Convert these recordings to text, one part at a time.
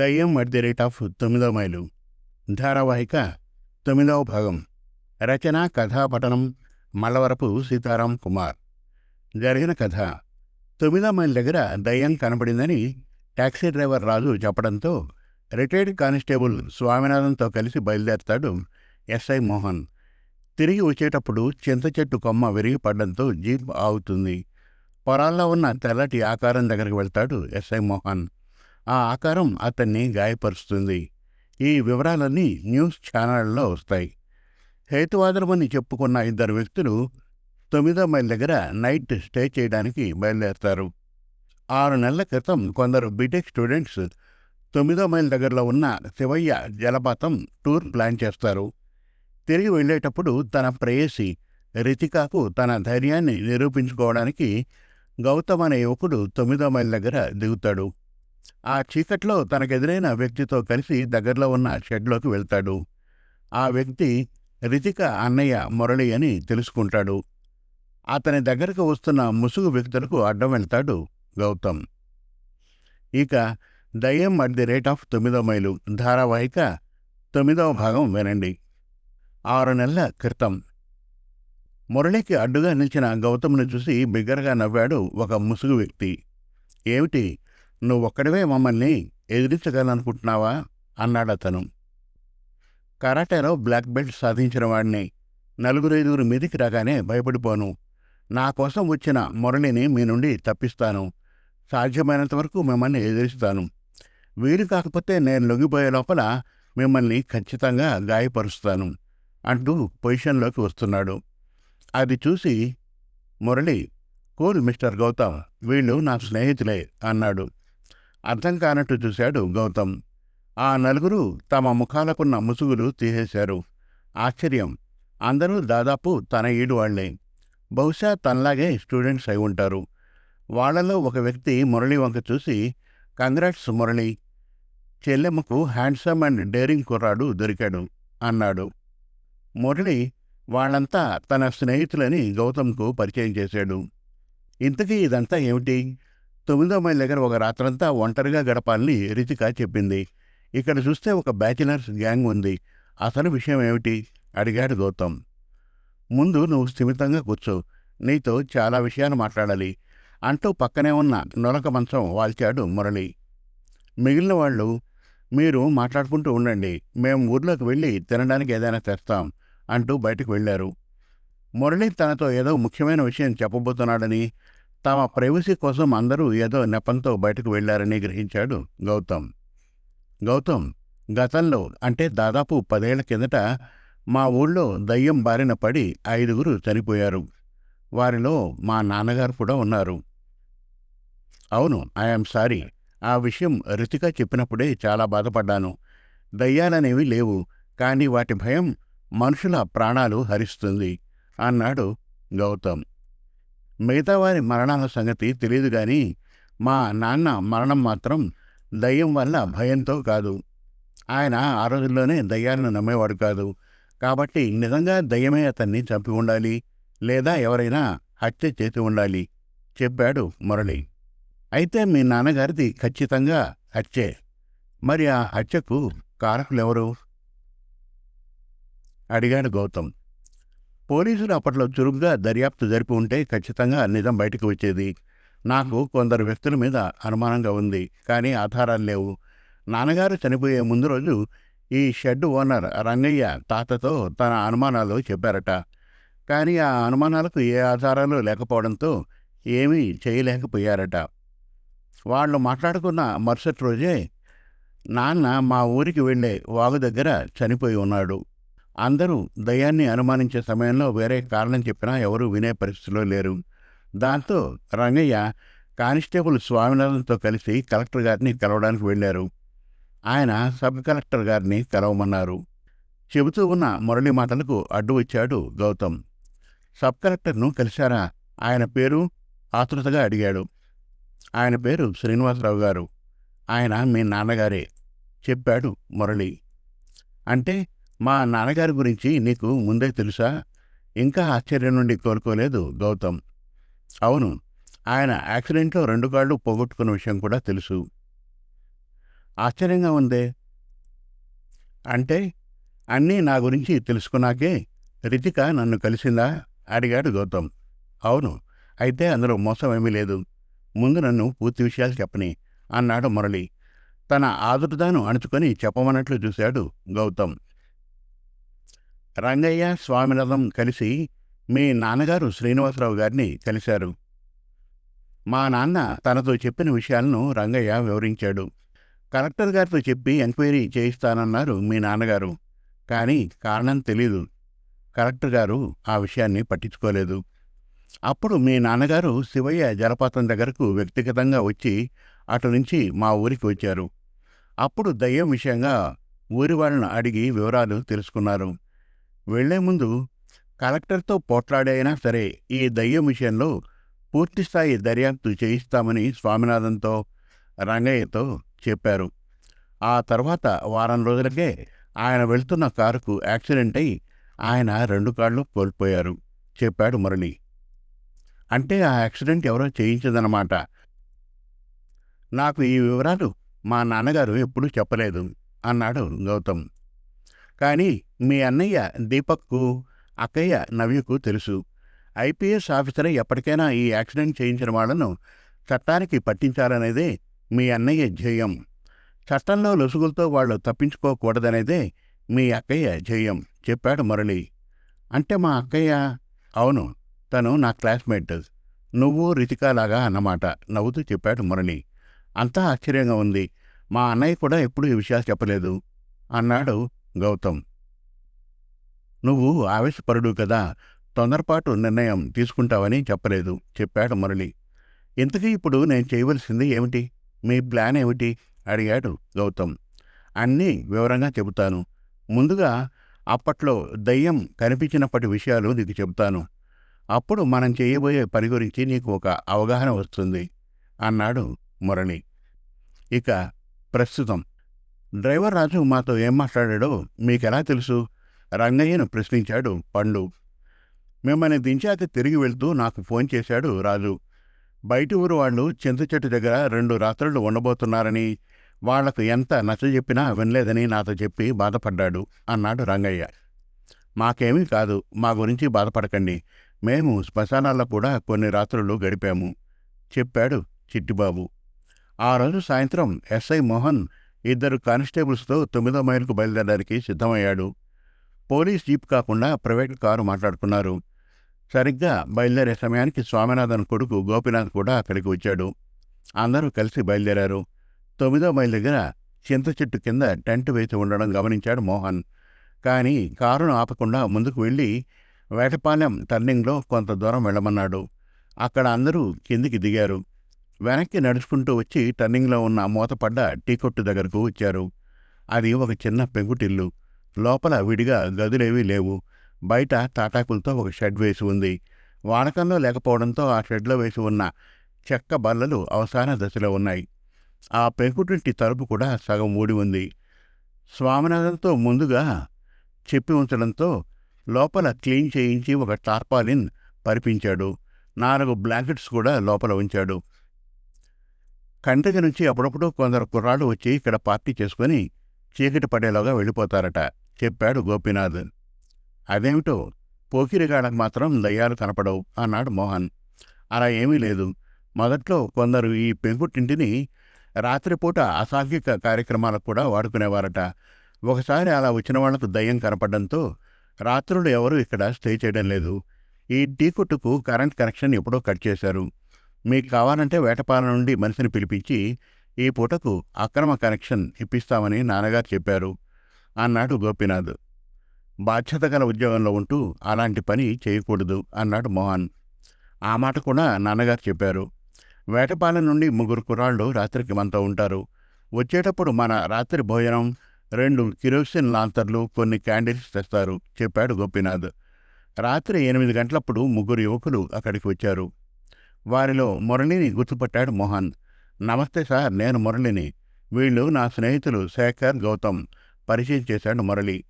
దయ్యం at the rate of తొమ్మిదో మైలు. ధారావాహిక తొమ్మిదవ భాగం. రచన కథాపఠనం మల్లవరపు సీతారాం కుమార్. జరిగిన కథ. తొమ్మిదో మైల్ దగ్గర దయ్యం కనపడిందని టాక్సీ డ్రైవర్ రాజు చెప్పడంతో రిటైర్డ్ కానిస్టేబుల్ స్వామినాథన్తో కలిసి బయలుదేరతాడు ఎస్ఐ మోహన్. తిరిగి వచ్చేటప్పుడు చింత చెట్టు కొమ్మ విరిగిపడడంతో జీప్ ఆగుతుంది. పొరాల్లో ఉన్న తెల్లటి ఆకారం దగ్గరికి వెళ్తాడు ఎస్ఐ మోహన్. ఆ ఆకారం అతన్ని గాయపరుస్తుంది. ఈ వివరాలన్నీ న్యూస్ ఛానళ్ళలో వస్తాయి. హేతువాదనమని చెప్పుకున్న ఇద్దరు వ్యక్తులు తొమ్మిదో మైల్ దగ్గర నైట్ స్టే చేయడానికి బయలుదేరతారు. ఆరు నెలల క్రితం కొందరు బీటెక్ స్టూడెంట్స్ తొమ్మిదో మైల్ దగ్గరలో ఉన్న శివయ్య జలపాతం టూర్ ప్లాన్ చేస్తారు. తిరిగి వెళ్ళేటప్పుడు తన ప్రేయసి రితికాకు తన ధైర్యాన్ని నిరూపించుకోవడానికి గౌతమ్ అనే యువకుడు తొమ్మిదో మైల్ దగ్గర దిగుతాడు. ఆ చీకట్లో తనకెదురైన వ్యక్తితో కలిసి దగ్గరలో ఉన్న షెడ్లోకి వెళ్తాడు. ఆ వ్యక్తి రితిక అన్నయ్య మురళి అని తెలుసుకుంటాడు. అతని దగ్గరకు వస్తున్న ముసుగు వ్యక్తులకు అడ్డం వెళ్తాడు గౌతమ్. ఇక దయ్యం అట్ ది రేట్ ఆఫ్ తొమ్మిదో మైలు ధారావాహిక తొమ్మిదవ భాగం వినండి. ఆరు నెలల క్రితం మురళికి అడ్డుగా నిలిచిన గౌతమ్ను చూసి బిగ్గరగా నవ్వాడు ఒక ముసుగు వ్యక్తి. ఏమిటి? నువ్వొక్కడివే మమ్మల్ని ఎదిరించగలనుకుంటున్నావా అన్నాడతను. కరాటేలో బ్లాక్ బెల్ట్ సాధించిన వాడిని నలుగురు ఐదుగురు మీదికి రాగానే భయపడిపోను. నా కోసం వచ్చిన మురళిని మీ నుండి తప్పిస్తాను. సాధ్యమైనంత వరకు మిమ్మల్ని ఎదిరిస్తాను. వీలు కాకపోతే నేను లొంగిపోయే లోపల మిమ్మల్ని ఖచ్చితంగా గాయపరుస్తాను అంటూ పొజిషన్లోకి వస్తున్నాడు. అది చూసి మురళి కూల్ మిస్టర్ గౌతమ్ వీళ్ళు నా స్నేహితులే అన్నాడు. అర్థం కానట్టు చూశాడు గౌతమ్. ఆ నలుగురు తమ ముఖాలకున్న ముసుగులు తీసేశారు. ఆశ్చర్యం. అందరూ దాదాపు తన ఈడు వాళ్ళే బహుశా తనలాగే స్టూడెంట్స్ అయి ఉంటారు. వాళ్ళలో ఒక వ్యక్తి మురళి వంక చూసి కంగ్రాట్స్ మురళి. చెల్లెమ్మకు హ్యాండ్సమ్ అండ్ డేరింగ్ కుర్రాడు దొరికాడు అన్నాడు. మురళి వాళ్ళంతా తన స్నేహితులని గౌతమ్కు పరిచయం చేశాడు. ఇంతకీ ఇదంతా ఏమిటి? తొమ్మిదో మైల్ దగ్గర ఒక రాత్రంతా ఒంటరిగా గడపాలని రితిక చెప్పింది. ఇక్కడ చూస్తే ఒక బ్యాచిలర్స్ గ్యాంగ్ ఉంది. అసలు విషయం ఏమిటి? అడిగాడు గౌతమ్. ముందు నువ్వు స్థిమితంగా కూర్చో. నీతో చాలా విషయాలు మాట్లాడాలి. అంటూ పక్కనే ఉన్న నొలక మంచం వాల్చాడు మురళి. మిగిలిన వాళ్ళు మీరు మాట్లాడుకుంటూ ఉండండి. మేము ఊర్లోకి వెళ్ళి తినడానికి ఏదైనా తెస్తాం అంటూ బయటకు వెళ్ళారు. మురళి తనతో ఏదో ముఖ్యమైన విషయం చెప్పబోతున్నాడని తమ ప్రైవసీ కోసం అందరూ ఏదో నెపంతో బయటకు వెళ్ళారని గ్రహించాడు గౌతమ్. గౌతమ్ గతంలో అంటే దాదాపు పదేళ్ళ కిందట మా ఊళ్ళో దయ్యం బారిన పడి ఐదుగురు చనిపోయారు. వారిలో మా నాన్నగారు కూడా ఉన్నారు. అవును ఐఎమ్ సారీ. ఆ విషయం రితిక చెప్పినప్పుడే చాలా బాధపడ్డాను. దయ్యాలనేవి లేవు కానీ వాటి భయం మనుషుల ప్రాణాలు హరిస్తుంది అన్నాడు గౌతమ్. మిగతా వారి మరణాల సంగతి తెలియదు కానీ మా నాన్న మరణం మాత్రం దయ్యం వల్ల భయంతో కాదు. ఆయన ఆ రోజుల్లోనే దయ్యాలను నమ్మేవాడు కాదు. కాబట్టి నిజంగా దయ్యమే అతన్ని చంపి ఉండాలి లేదా ఎవరైనా హత్య చేసి ఉండాలి చెప్పాడు మురళి. అయితే మీ నాన్నగారిది ఖచ్చితంగా హత్యే. మరి ఆ హత్యకు కారకులెవరు? అడిగాడు గౌతమ్. పోలీసులు అప్పట్లో చురుగ్గా దర్యాప్తు జరిపి ఉంటే ఖచ్చితంగా నిజం బయటకు వచ్చేది. నాకు కొందరు వ్యక్తుల మీద అనుమానంగా ఉంది కానీ ఆధారాలు లేవు. నాన్నగారు చనిపోయే ముందు రోజు ఈ షెడ్ ఓనర్ రంగయ్య తాతతో తన అనుమానాలు చెప్పారట. కానీ ఆ అనుమానాలకు ఏ ఆధారాలు లేకపోవడంతో ఏమీ చేయలేకపోయారట. వాళ్ళు మాట్లాడుకున్న మరుసటి రోజే నాన్న మా ఊరికి వెళ్ళే వాగు దగ్గర చనిపోయి ఉన్నాడు. అందరూ దయ్యాన్ని అనుమానించే సమయంలో వేరే కారణం చెప్పినా ఎవరూ వినే పరిస్థితిలో లేరు. దాంతో రంగయ్య కానిస్టేబుల్ స్వామినాథన్తో కలిసి కలెక్టర్ గారిని కలవడానికి వెళ్ళారు. ఆయన సబ్ కలెక్టర్ గారిని కలవమన్నారు. చెబుతూ ఉన్న మురళి మాటలకు అడ్డు వచ్చాడు గౌతమ్. సబ్ కలెక్టర్ను కలిశారా? ఆయన పేరు ఆతృతగా అడిగాడు. ఆయన పేరు శ్రీనివాసరావు గారు. ఆయన మీ నాన్నగారే చెప్పాడు మురళి. అంటే మా నాన్నగారి గురించి నీకు ముందే తెలుసా? ఇంకా ఆశ్చర్యం నుండి కోలుకోలేదు గౌతమ్. అవును ఆయన యాక్సిడెంట్లో రెండు కాళ్ళు పోగొట్టుకున్న విషయం కూడా తెలుసు. ఆశ్చర్యంగా ఉందే? అంటే అన్నీ నా గురించి తెలుసుకున్నాకే రితిక నన్ను కలిసిందా? అడిగాడు గౌతమ్. అవును అయితే అందులో మోసం ఏమీ లేదు. ముందు నన్ను పూర్తి విషయాలు చెప్పని అన్నాడు మురళి. తన ఆదుటదాను అణుచుకొని చెప్పమన్నట్లు చూశాడు గౌతమ్. రంగయ్య స్వామినాథం కలిసి మీ నాన్నగారు శ్రీనివాసరావు గారిని కలిశారు. మా నాన్న తనతో చెప్పిన విషయాలను రంగయ్య వివరించాడు. కలెక్టర్ గారితో చెప్పి ఎంక్వైరీ చేయిస్తానన్నారు మీ నాన్నగారు. కానీ కారణం తెలీదు. కలెక్టర్ గారు ఆ విషయాన్ని పట్టించుకోలేదు. అప్పుడు మీ నాన్నగారు శివయ్య జలపాతం దగ్గరకు వ్యక్తిగతంగా వచ్చి అటు నుంచి మా ఊరికి వచ్చారు. అప్పుడు దయ్యం విషయంగా ఊరి వాళ్ళను అడిగి వివరాలు తెలుసుకున్నారు. వెళ్ళే ముందు కలెక్టర్తో పోట్లాడైనా సరే ఈ దయ్యం విషయంలో పూర్తిస్థాయి దర్యాప్తు చేయిస్తామని స్వామినాథన్తో రంగయ్యతో చెప్పారు. ఆ తర్వాత వారం రోజులకే ఆయన వెళ్తున్న కారుకు యాక్సిడెంట్ అయి ఆయన రెండు కాళ్ళు కోల్పోయారు చెప్పాడు మురళి. అంటే ఆ యాక్సిడెంట్ ఎవరో చేయించదనమాట నాకు ఈ వివరాలు మా నాన్నగారు ఎప్పుడూ చెప్పలేదు అన్నాడు గౌతమ్. కానీ మీ అన్నయ్య దీపక్కు అక్కయ్య నవ్యకు తెలుసు. ఐపీఎస్ ఆఫీసర్ ఎప్పటికైనా ఈ యాక్సిడెంట్ చేయించిన వాళ్ళను చట్టానికి పట్టించాలనేదే మీ అన్నయ్య ధ్యేయం. చట్టంలో లొసుగులతో వాళ్ళు తప్పించుకోకూడదనేదే మీ అక్కయ్య ధ్యేయం చెప్పాడు మురళి. అంటే మా అక్కయ్య అవును తను నా క్లాస్మేట్. నువ్వు రితికాలాగా అన్నమాట నవ్వుతూ చెప్పాడు మురళి. అంతా ఆశ్చర్యంగా ఉంది. మా అన్నయ్య కూడా ఎప్పుడూ ఈ విషయాలు చెప్పలేదు అన్నాడు గౌతమ్. నువ్వు ఆవేశపరుడు కదా తొందరపాటు నిర్ణయం తీసుకుంటావని చెప్పలేదు చెప్పాడు మురళి. ఇంతకీ ఇప్పుడు నేను చేయవలసింది ఏమిటి? మీ ప్లాన్ ఏమిటి? అడిగాడు గౌతమ్. అన్నీ వివరంగా చెబుతాను. ముందుగా అప్పట్లో దయ్యం కనిపించినప్పటి విషయాలు నీకు చెబుతాను. అప్పుడు మనం చేయబోయే పని గురించి నీకు ఒక అవగాహన వస్తుంది అన్నాడు మురళి. ఇక ప్రస్తుతం డ్రైవర్ రాజు మాతో ఏం మాట్లాడాడో మీకెలా తెలుసు? రంగయ్యను ప్రశ్నించాడు పండు. మిమ్మల్ని దించాక తిరిగి వెళ్తూ నాకు ఫోన్ చేశాడు రాజు. బయటి ఊరు వాళ్ళు చింత చెట్టు దగ్గర రెండు రాత్రులు ఉండబోతున్నారని వాళ్ళకు ఎంత నచ్చజెప్పినా వినలేదని నాతో చెప్పి బాధపడ్డాడు అన్నాడు రంగయ్య. మాకేమీ కాదు మా గురించి బాధపడకండి. మేము శ్మశానాల్లో కూడా కొన్ని రాత్రులు గడిపాము చెప్పాడు చిట్టిబాబు. ఆ రోజు సాయంత్రం ఎస్ఐ మోహన్ ఇద్దరు కానిస్టేబుల్స్తో తొమ్మిదో మైలుకు బయలుదేరడానికి సిద్ధమయ్యాడు. పోలీస్ జీప్ కాకుండా ప్రైవేట్ కారు మాట్లాడుకున్నారు. సరిగ్గా బయలుదేరే సమయానికి స్వామినాథన్ కొడుకు గోపినాథ్ కూడా అక్కడికి వచ్చాడు. అందరూ కలిసి బయలుదేరారు. తొమ్మిదో మైల్ దగ్గర చింత చెట్టు కింద టెంట్ వేసి ఉండడం గమనించాడు మోహన్. కానీ కారును ఆపకుండా ముందుకు వెళ్ళి వేటపాలెం టర్నింగ్లో కొంత దూరం వెళ్ళమన్నాడు. అక్కడ అందరూ కిందికి దిగారు. వెనక్కి నడుచుకుంటూ వచ్చి టర్నింగ్లో ఉన్న మూతపడ్డ టీ కొట్టు దగ్గరకు వచ్చారు. అది ఒక చిన్న పెంకుటిల్లు. లోపల విడిగా గదులేవీ లేవు. బయట తాటాకులతో ఒక షెడ్ వేసి ఉంది. వాడకంలో లేకపోవడంతో ఆ షెడ్లో వేసి ఉన్న చెక్క బల్లలు అవసాన దశలో ఉన్నాయి. ఆ పెంకుటింటి తలుపు కూడా సగం ఊడి ఉంది. స్వామినాథన్తో ముందుగా చెప్పి ఉంచడంతో లోపల క్లీన్ చేయించి ఒక టార్పాలిన్ పరిపించాడు. నాలుగు బ్లాంకెట్స్ కూడా లోపల ఉంచాడు. కంటికి నుంచి అప్పుడప్పుడు కొందరు కుర్రాళ్ళు వచ్చి ఇక్కడ పార్టీ చేసుకుని చీకటి పడేలోగా వెళ్ళిపోతారట చెప్పాడు గోపీనాథ్. అదేమిటో? పోకిరిగాడకు మాత్రం దయ్యాలు కనపడవు అన్నాడు మోహన్. అలా ఏమీ లేదు. మొదట్లో కొందరు ఈ పెంకుటింటిని రాత్రిపూట అసాంఘిక కార్యక్రమాలకు కూడా వాడుకునేవారట. ఒకసారి అలా వచ్చిన వాళ్ళకు దయ్యం కనపడడంతో రాత్రులు ఎవరూ ఇక్కడ స్టే చేయడం లేదు. ఈ టీ కొట్టుకు కరెంట్ కనెక్షన్ ఎప్పుడో కట్ చేశారు. మీకు కావాలంటే వేటపాల నుండి మనిషిని పిలిపించి ఈ పూటకు అక్రమ కనెక్షన్ ఇప్పిస్తామని నాన్నగారు చెప్పారు అన్నాడు గోపీనాథ్. బాధ్యత గల ఉద్యోగంలో ఉంటూ అలాంటి పని చేయకూడదు అన్నాడు మోహన్. ఆ మాట కూడా నాన్నగారు చెప్పారు. వేటపాలెం నుండి ముగ్గురు కుర్రాళ్ళు రాత్రికి మనతో ఉంటారు. వచ్చేటప్పుడు మన రాత్రి భోజనం రెండు కిరోసిన్ లాంతర్లు కొన్ని క్యాండిల్స్ తెస్తారు చెప్పాడు గోపీనాథ్. రాత్రి ఎనిమిది గంటలప్పుడు ముగ్గురు యువకులు అక్కడికి వచ్చారు. వారిలో మురళిని గుర్తుపట్టాడు మోహన్. నమస్తే సార్ నేను మురళిని. వీళ్ళు నా స్నేహితులు శేఖర్ గౌతమ్. పరిచయం చేశాడు మురళి.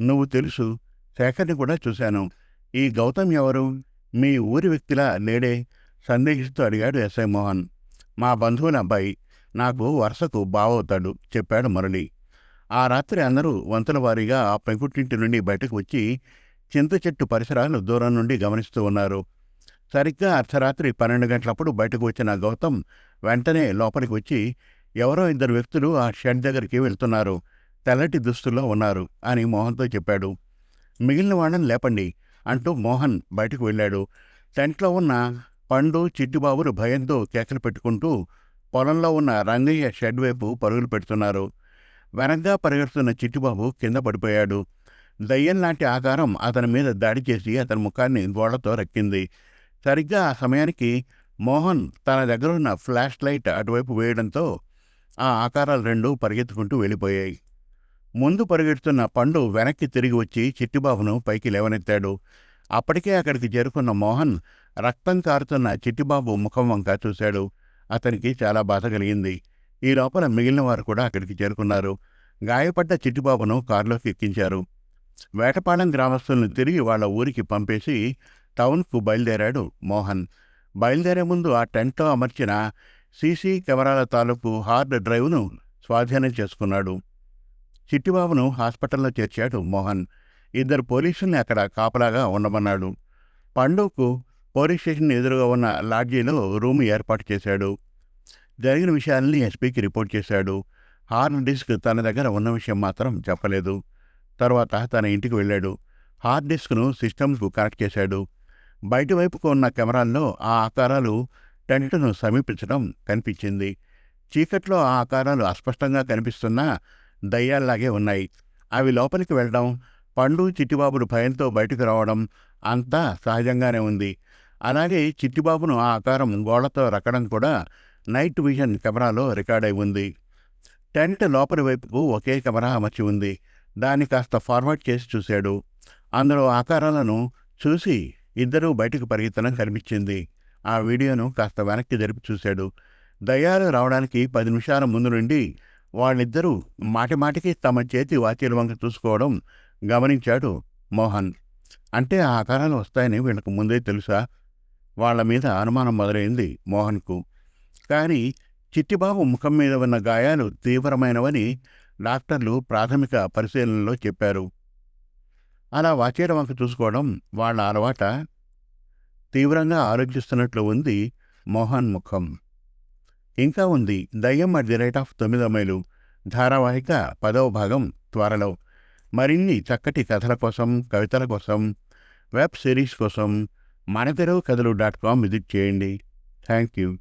నువ్వు తెలుసు శేఖర్ని కూడా చూశాను. ఈ గౌతమ్ ఎవరు? మీ ఊరి వ్యక్తిలా లేడే? సందేహిస్తూ అడిగాడు ఎస్ఐ మోహన్. మా బంధువుల అబ్బాయి. నాకు వరుసకు బావవుతాడు చెప్పాడు మురళి. ఆ రాత్రి అందరూ వంతుల వారీగా ఆ పెంకుటింటి నుండి బయటకు వచ్చి చింత చెట్టు పరిసరాలు దూరం నుండి గమనిస్తూ ఉన్నారు. సరిగ్గా అర్ధరాత్రి పన్నెండు గంటలప్పుడు బయటకు వచ్చిన గౌతమ్ వెంటనే లోపలికి వచ్చి ఎవరో ఇద్దరు వ్యక్తులు ఆ షెడ్ దగ్గరికి వెళ్తున్నారు. తెల్లటి దుస్తుల్లో ఉన్నారు అని మోహన్తో చెప్పాడు. మిగిలిన వాళ్ళని లేపండి అంటూ మోహన్ బయటకు వెళ్ళాడు. టెంట్లో ఉన్న పండు చిట్టిబాబులు భయంతో కేకలు పెట్టుకుంటూ పొలంలో ఉన్న రంగయ్య షెడ్ వైపు పరుగులు పెడుతున్నారు. వెనగ్గా పరిగెడుతున్న చిట్టిబాబు కింద పడిపోయాడు. దయ్యం లాంటి ఆకారం అతని మీద దాడి చేసి అతని ముఖాన్ని గోడతో రక్కింది. సరిగ్గా ఆ సమయానికి మోహన్ తన దగ్గర ఉన్న ఫ్లాష్ లైట్ అటువైపు వేయడంతో ఆ ఆకారాలు రెండు పరిగెత్తుకుంటూ వెళ్ళిపోయాయి. ముందు పరిగెడుతున్న పండు వెనక్కి తిరిగి వచ్చి చిట్టిబాబును పైకి లేవనెత్తాడు. అప్పటికే అక్కడికి చేరుకున్న మోహన్ రక్తం కారుతున్న చిట్టిబాబు ముఖం వంక చూశాడు. అతనికి చాలా బాధ కలిగింది. ఈ లోపల మిగిలిన వారు కూడా అక్కడికి చేరుకున్నారు. గాయపడ్డ చిట్టిబాబును కారులోకి ఎక్కించారు. వేటపాలెం గ్రామస్తులను తిరిగి వాళ్ళ ఊరికి పంపేసి టౌన్కు బయలుదేరాడు మోహన్. బయలుదేరే ముందు ఆ టెంట్లో అమర్చిన సీసీ కెమెరాల తాలూకు హార్డ్ డ్రైవ్ను స్వాధీనం చేసుకున్నాడు. చిట్టిబాబును హాస్పిటల్లో చేర్చాడు మోహన్. ఇద్దరు పోలీసుల్ని అక్కడ కాపలాగా ఉండమన్నాడు. పండుకు పోలీస్ స్టేషన్ ఎదురుగా ఉన్న లాడ్జీలో రూమ్ ఏర్పాటు చేశాడు. జరిగిన విషయాల్ని ఎస్పీకి రిపోర్ట్ చేశాడు. హార్డ్ డిస్క్ తన దగ్గర ఉన్న విషయం మాత్రం చెప్పలేదు. తర్వాత తన ఇంటికి వెళ్ళాడు. హార్డ్ డిస్క్ను సిస్టమ్స్కు కనెక్ట్ చేశాడు. బయటివైపుకు ఉన్న కెమెరాల్లో ఆ ఆకారాలు టెంట్ను సమీపించడం కనిపించింది. చీకట్లో ఆ ఆకారాలు అస్పష్టంగా కనిపిస్తున్నా దయ్యాల్లాగే ఉన్నాయి. అవి లోపలికి వెళ్ళడం పండు చిట్టిబాబులు భయంతో బయటకు రావడం అంతా సహజంగానే ఉంది. అలాగే చిట్టిబాబును ఆ ఆకారం గోళ్ళతో రక్కడం కూడా నైట్ విజన్ కెమెరాలో రికార్డై ఉంది. టెంట్ లోపలి వైపుకు ఒకే కెమెరా అమర్చి ఉంది. దాన్ని కాస్త ఫార్వర్డ్ చేసి చూశాడు. అందులో ఆకారాలను చూసి ఇద్దరూ బయటకు పరిగెత్తడం కనిపించింది. ఆ వీడియోను కాస్త వెనక్కి జరిపి చూశాడు. దయ్యాలు రావడానికి పది నిమిషాల ముందు నుండి వాళ్ళిద్దరూ మాటిమాటికి తమ చేతి వాచీల వంక చూసుకోవడం గమనించాడు మోహన్. అంటే ఆ ఆకారాలు వస్తాయని వీళ్ళకు ముందే తెలుసా? వాళ్ళ మీద అనుమానం మొదలైంది మోహన్కు. కానీ చిట్టిబాబు ముఖం మీద ఉన్న గాయాలు తీవ్రమైనవని డాక్టర్లు ప్రాథమిక పరిశీలనలో చెప్పారు. అలా వాచేయడం వంక చూసుకోవడం వాళ్ళ అలవాట తీవ్రంగా ఆలోచిస్తున్నట్లు ఉంది మోహన్ ముఖం. ఇంకా ఉంది. దయ్యం అట్ ది రేట్ ఆఫ్ తొమ్మిదో మైలు. ధారావాహిక పదవ భాగం త్వరలో. మరిన్ని చక్కటి కథల కోసం కవితల కోసం వెబ్ సిరీస్ కోసం మన తెలుగు కథలు డాట్ కామ్ విజిట్ చేయండి. Thank you